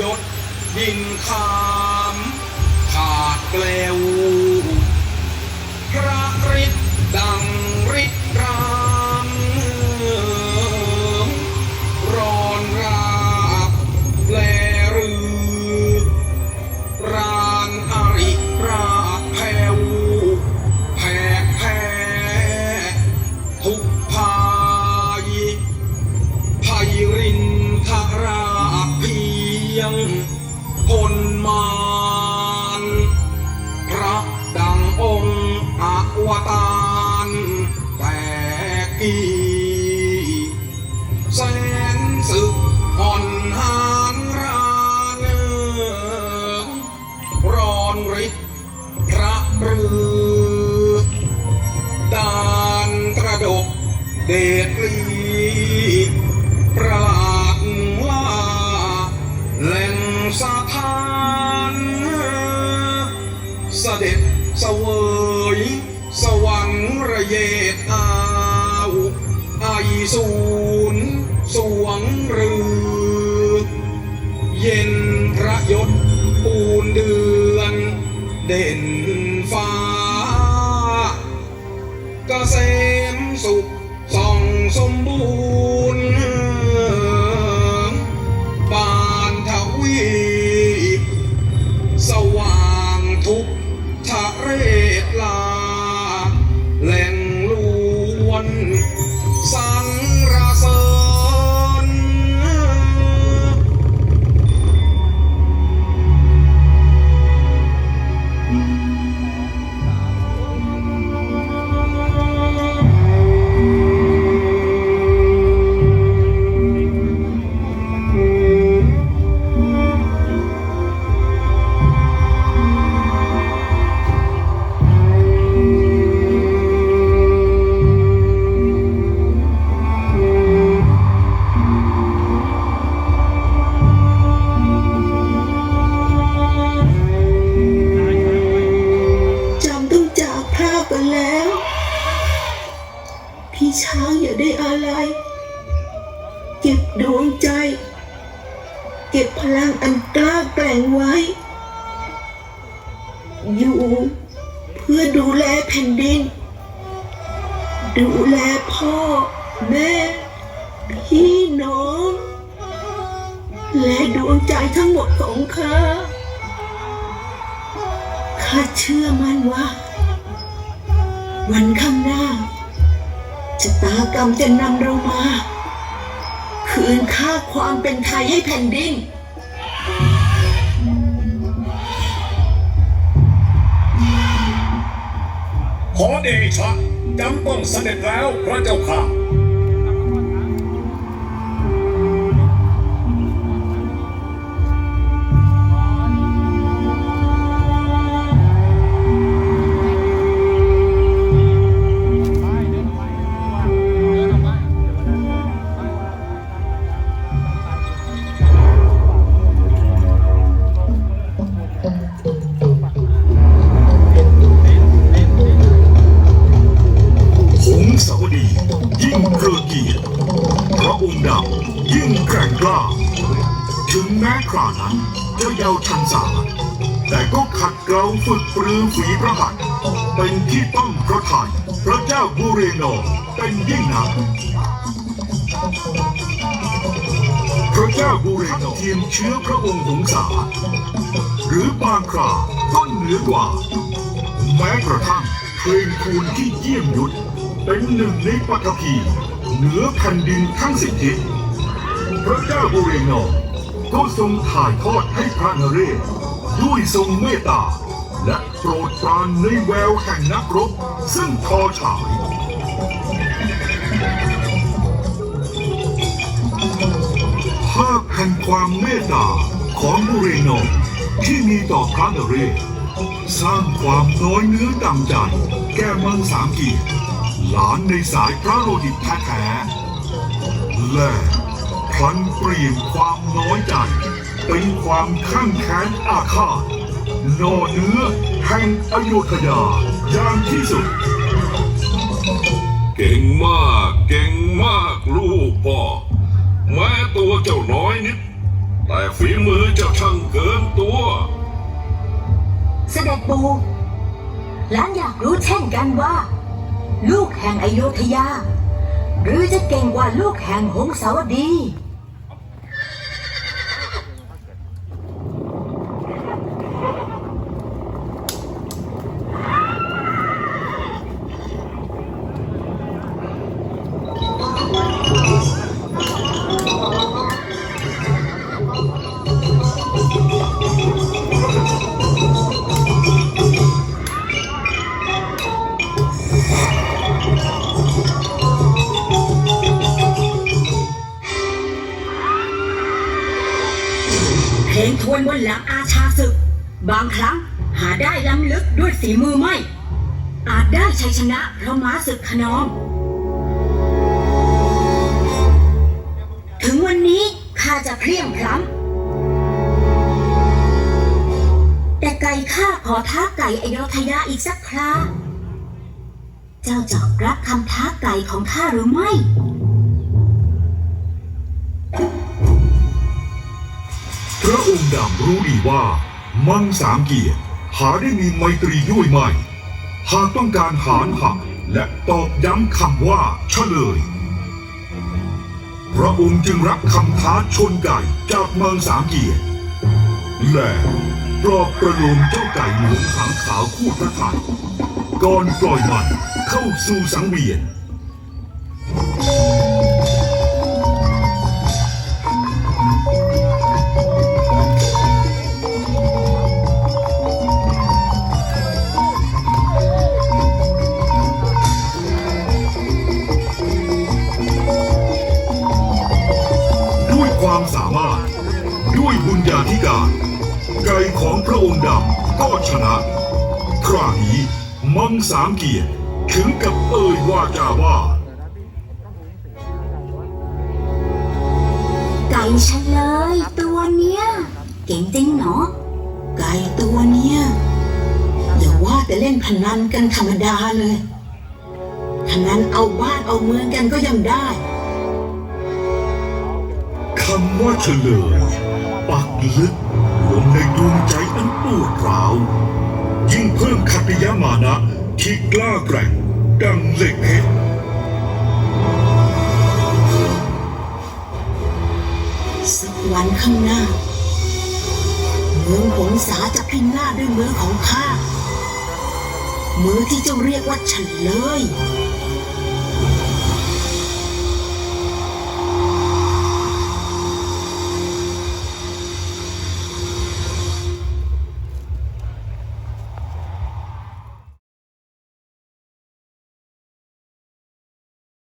ยศดินคาม ขาดแกลว เดชลีประหลาดล่าแหล่งสถานเสด็จเสวยสวรรค์ระเยดอาวไอสูนสวงรือเย็นพระยศปูนเดือนเด่นฟ้า เกษมสุข ส่องสมบูร ดวงใจ เก็บพลังอันกล้าแกร่งไว้ อยู่เพื่อดูแลแผ่นดิน ดูแลพ่อ แม่ พี่น้อง และดวงใจทั้งหมดของข้าข้าเชื่อมั่นว่า วันข้างหน้าชะตากรรมจะนำเรามา คืนค่าความเป็นไทยให้แผ่นดิน ขอเดชะจำต้องเสด็จแล้วพระเจ้าค่ะ งแม้านั้นจะเยาวชันสาแต่ก็ขัดเกลาฝึกปรือฝีพระหัตเป็นที่ต้องพระทัยพระเจ้าบุเรนอเป็นยิ่งนักพระเจ้าบุเรนอเทียมเชื้อพระองค์หงสาหรือบางคราก็เหนือกว่า แม้กระทั่งเพลงคูณที่เยี่ยมยุทธเป็นหนึ่งในปัทภีเหนือแผ่นดินทั้งสิบทิศพระเจ้าบุเรงน องก็ทรงถ่ายทอดให้พระนเรศด้วยทรงเมตตา และโปรดปรานในแววแห่งนักรบ ซึ่งทอฉายภาพแห่งความเมตตาของบุเรนองที่มีต่อพระนเรศสร้างความน้อยเนื้อต่ำใจแก่มืองสามเกีหลานในสายพระโลหิตแท้ๆและ พลันเปลี่ยนความน้อยใจเป็นความข้างแค้นอาฆาตนอเนื้อแห่งอโยธยาอย่างที่สุด เก่งมากเก่งมากลูกพ่อแม้ตัวเจ้าน้อยนิด แต่ฝีมือเจ้าช่างเกินตัว เสด็จปู่หลานอยากรู้เช่นกันว่า ลูกแห่งอโยธยา หรือจะเก่งกว่าลูกแห่งหงสาวดี เพลงทวนบนหลังอาชาศึก บางครั้งหาได้ล้ำลึกด้วยฝีมือไม่ อาจได้ชัยชนะเพราะม้าศึกขนอง ถึงวันนี้ข้าจะเพลียงพล้ำแต่ไก่ข้าขอท้าไก่อโยธยาอีกสักคราเจ้าจะรับคำท้าไก่ของข้าหรือไม่ พระองค์ดำรู้ดีว่า มังสามเกียรติหาได้มีไมตรีด้วยไม่ หากต้องการหารหักและตอกย้ำคำว่าเฉลย พระองค์จึงรับคำท้าชนไก่จากเมืองสามเกียรติและปลอบประโลมเจ้าไก่หลวงหางขาวคู่พระไทยก่อนปล่อยมันเข้าสู่สังเวียน ญญาธิการ ไก่ของพระองค์ดำก็ชนะ คราวนี้มังสามเกียรติถึงกับเอ่ยวาจาว่า ไก่เฉลยตัวเนี้ย เก่งจริงเนาะไก่ตัวเนี้ยอย่าว่าแต่เล่นพนันกันธรรมดาเลยพนันเอาบ้านเอาเมืองกันก็ยังได้ คำว่าเฉลยปักลึกลงในดวงใจอันปวดร้าว ยิ่งเพิ่มขัตยามานะที่กล้าแกร่งดังเหล็กเพชรสักวันข้างหน้า เมืองหงสาจะพินาศด้วยมือของข้ามือที่เจ้าเรียกว่าเฉลย